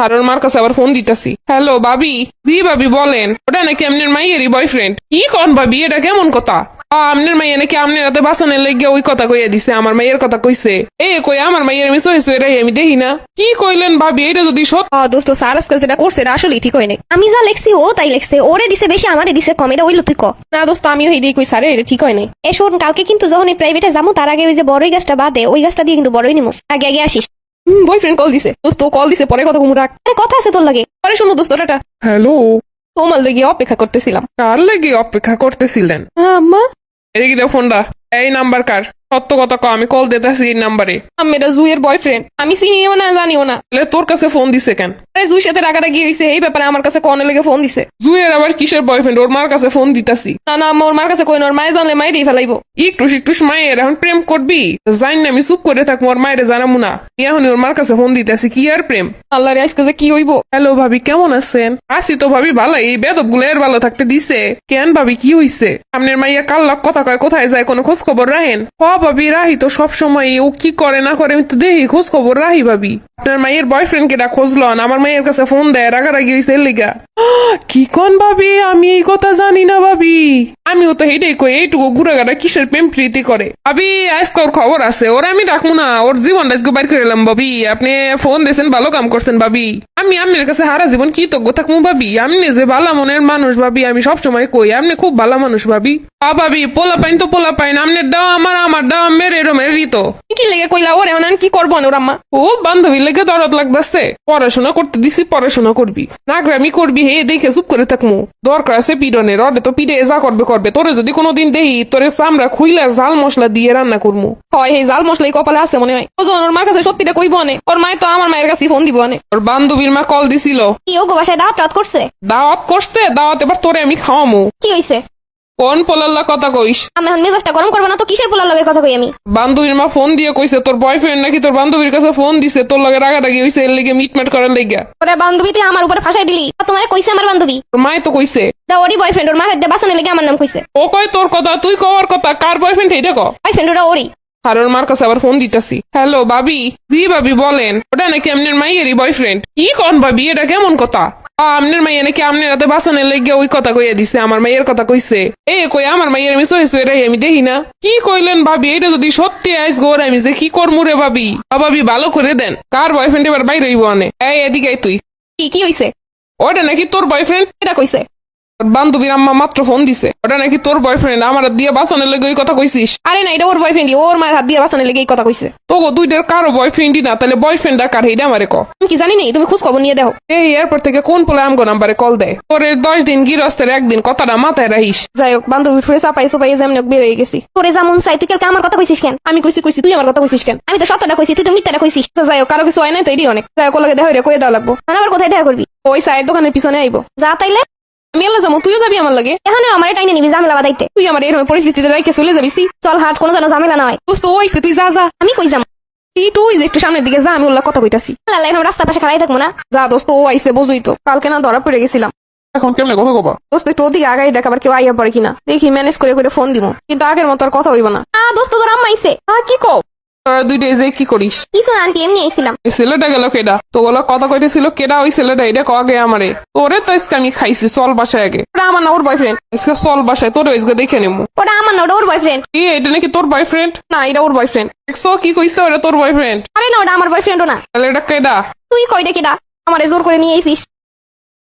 হারুর মার কাছে আবার ফোন দিতেছি। হ্যালো ভাবি? জি ভাবি বলেন। ওটা নাকি আপনার মাইয়েরই বয়ফ্রেন্ড কি কন ভাবি এটা কেমন কথা? আ, আপনার মাইয়া নাকি হাতে বাসনের লেগে ওই কথা কইয়া দিছে আমার মাইয়ের কথা কইছে। এ কই আমার মাইয়ের মিস হয়েছে রে আমি দেখি না। কি কইলেন ভাবি এটা যদি সত্য দোস্ত স্যার আজকাল যেটা করছে এটা আসলেই ঠিক হয়নি আমি যা লেখছি ও তাই লেখছে। ওরে দিছে বেশি আমারে দিছে কম এটা ওইলো তুই ক। না দোস্ত আমিও দিয়ে কই স্যার এটা ঠিক হয় নাই। এ শোন কালকে কিন্তু যখন এই প্রাইভেটে যাব তার আগে ওই যে বড়ই গাছটা বাদে ওই গাছটা দিয়ে কিন্তু বড়ই নিমু। আগে আগে আসিস। বয়ফ্রেন্ড কল দিছে। দোস্ত কল দিছে পরে কথা কুমু রাখ। আরে কথা আছে তোর লাগে। পরে শোনো দোস্ত টাটা। হ্যালো তোমার লেগে অপেক্ষা করতেছিলাম। কার লেগে অপেক্ষা করতেছিলেন? আম্মা। এদিকে দাও ফোনটা। এই নাম্বার কার? সত্য কথা ক আমি কল দিতেছি এই নাম্বারে আমি এটা জুয়ের বয়ফ্রেন্ড আমি চিনিও না জানিও না। তাহলে তোর কাছে ফোন দিছে কেন? আরে জুইর সাথে রাগারাগি হয়েছে এই ব্যাপারে আমার কাছে কনে লেগে ফোন দিছে। জুয়ের আবার কিসের বয়ফ্রেন্ড ওর মার কাছে ফোন দিতাছি। না না আমার মার কাছে কই না ওর মায়ে জানলে ফেলাইবো। একটু মায়ের এখন প্রেম করবি? জানি না আমি চুপ করে থাকব ওর মায়ের জানাব না। এখন ওর মার কাছে ফোন দিতেছি কি আর প্রেম? আল্লাহ রে আজকে যে কি হইব? হ্যালো ভাবি কেমন আছেন? আসি তো ভাবি ভালো এই বেদবগুলো এর ভালো থাকতে দিছে। কেন ভাবি কি হইছে? আপনার মাইয়া কাল কথা কয় কোথায় যায় কোনো খোঁজ খবর রাহেন হ ভাবি, রাহি তো সব সময় ও কি করে না করে, আমি তো দেখি খোঁজ খবর রাহি ভাবি। আপনার মায়ের বয়ফ্রেন্ড কেটা খোঁজলো না আমার মায়ের কাছে ফোন দেয়, রাগারাগি এর লিগা। কি কোন ভাবি? আমি এই কথা জানি না ভাবি। আমিও তো হেঁটেই কই, এইটুকু গুড়াগাড়া কিসের প্রেম প্রীতি করে? ভাবি আজকে খবর আছে, ওর আমি রাখব না, ওর জীবন আজকে বাইর করে এলাম ভাবি। আপনি ফোন দিয়েছেন, ভালো কাম করছেন ভাবি। আমি আপনার কাছে হারা জীবন কৃতজ্ঞ থাকব ভাবি। আপনি যে ভালো মনের মানুষ ভাবি আমি সব সময় কই আপনি খুব ভালো মানুষ ভাবি। আ ভাবি পোলা পাইন তো পোলা পাইন আপনার দাও আমার আমার দাও মেরে এরমের রিতো কি লেগে কইলা ওরে এখন কি করব না ওর আম্মা? ও বান্ধবী লেগে দরদ লাগতেছে। পড়াশোনা করতে দিছি পড়াশোনা করবি। নাগরামি করবি হে দেখে চুপ করে থাকমু। দরকার আছে পিডনের অর্ডে তো পিডে যা করবে করবে। তোরে যদি কোনোদিন দেহি তোরে চামড়া খুইলা জাল মশলা দিয়ে রান্না করমু। হয় এই জাল মশলাই কপালে আছে মনে হয়। ও যখন ওর মার কাছে সত্যিটা কইব অনে ওর মায়ের তো আমার মায়ের কাছে ফোন দিব অনে ওর বান্ধবীর মা কল দিছিল। কি ও গো বাসায় দাওয়াত টাওয়াত করছে? দাওয়াত করছে দাওয়াত এবার তোরে আমি খাওয়ামু। কি হইছে? কোন পোলাল্লা কথা কইস? আমি এখন মেজাজটা গরম করব না তো কিসের পোলার লগের কথা কই আমি? বান্ধবীর মা ফোন দিয়ে কইছে তোর বয়ফ্রেন্ড নাকি তোর বান্ধবীর কাছে ফোন দিছে তোর লগে রাগারাগি হইছে এর লেগে মিটমাট করার লেগে। ওরে বান্ধবী তুই আমার উপরে ফাঁসাই দিলি। আর তোমার কইছে আমার বান্ধবী? তোর মায় তো কইছে। দা ওরই বয়ফ্রেন্ড ওর মার হাত দিয়ে বাঁচানোর আমার নাম কইছে। ও কয় তোর কথা তুই কওয়ার কথা কার বয়ফ্রেন্ড এইটা ক বয়ফ্রেন্ড ওরা ওরই। আর ওর মার কাছে আবার ফোন দিতেছি। হ্যালো ভাবি? জি ভাবি বলেন। ওটা নাকি আপনার মাইয়েরই বয়ফ্রেন্ড কি কন ভাবি? এটা কেমন কথা? আ, আপনার মাইয়া নাকি আপনার হাতে বাসনের লেগে ওই কথা কইয়া দিছে আমার মাইয়ের কথা কইছে। এ কই আমার মাইয়ের মিস হয়েছে রে আমি দেখি না। কি কইলেন ভাবি? এটা যদি সত্যি আইস গোর আমি যে কি করমু রে ভাবি? ভাবি ভালো করে দেন। কার বয়ফ্রেন্ড এবার বাইরে হইব আনে? এই এদিকে তুই। কি কি হইছে? ওটা নাকি তোর বয়ফ্রেন্ড এটা কইছে? বান্ধবীর আম্মা মাত্র ফোন দিছে। ওটা নাকি তোর বয়ফ্রেন্ড আমার হাত দিয়ে বাসনের লেগে ওই কথা কইছিস? আরে না এটা ওর বয়ফ্রেন্ডই ওর মায়ের হাত দিয়ে বাঁচানোর লেগে এই কথা কইছে। তোগো দুইটার কারও বয়ফ্রেন্ডই না তাহলে বয়ফ্রেন্ড আর কার? হেইটা আমারে ক। আমি কি জানি নেই তুমি খোঁজ খবর নিয়ে দেখো। এই এরপর থেকে কোন পোলা আমগো নাম্বারে কল দেয়? পরে দশ দিন গিরস্তের একদিন কথাটা মাথায় রাখিস। যাই হোক বান্ধবী ফুরে চাপাই চাপাই যেমন বের হয়ে গেছি। তোরে যেমন চাই তুই কালকে আমার কথা কইছিস কেন? আমি কইছি কইছি তুই আমার কথা কইছিস কেন? আমি তো সত্যটা কইছি তুই তো মিথ্যাটা কইছিস। যাই হোক কারও কিছু হয় নাই তো এটাই অনেক। যাই হোক লগে দেখা হইরে কয়ে দেওয়া লাগবো। আবার কোথায় দেখা করবি? ওই চায়ের দোকানের পিছনে আইবো। যা তাইলে। আমি এলা যাব তুইও যাবি আমার লাগে? এখানে আমার টাইনে নিবি ঝামেলা বাদাইতে তুই আমার এরকম পরিস্থিতিতে রাইকে চলে যাবি সি? চল হাট কোনো যেন ঝামেলা না হয়। দোস্ত ওইছে তুই যা যা। আমি কই যাম? তুই তুই যে একটু সামনের দিকে যা আমি ওর কথা কইতাছি। লাল্লা এখন রাস্তার পাশে খাড়াই থাকব না? যা দোস্ত ও আইছে বুঝুই তো। কালকে না ধরা পড়ে গেছিলাম। এখন কেমনে কথা কবা? দোস্ত একটু ওদিকে আগাই দেখ আবার কেউ আইয়া পড়ে কিনা। দেখি ম্যানেজ করে করে ফোন দিব কিন্তু আগের মতো আর কথা হইব না। আ দোস্ত তোর আম্মা আইছে। হ্যাঁ কি কও? তোরা দুইটা যে কি করিস? কিছু না আন্টি এমনি এই ছেলেটা গেল কেডা? তো ওগুলো কথা কইতেছিল কেডা ওই ছেলেটা? এটা ক আগে আমারে? তোরে তো আজকে আমি খাইছি চল বাসায় আগে। ওটা আমার না ওর বয়ফ্রেন্ড আজকে চল বাসায় তোরে আজকে দেখে নেব ওটা আমার না ওটা ওর বয়ফ্রেন্ড কি এটা নাকি তোর বয়ফ্রেন্ড না এটা ওর বয়ফ্রেন্ড দেখছ কি কইছে ওটা তোর বয়ফ্রেন্ড আরে না ওটা আমার বয়ফ্রেন্ডও না। তাহলে এটা কেডা? তুই কই ডেকে দা আমার জোর করে নিয়ে আইছিস।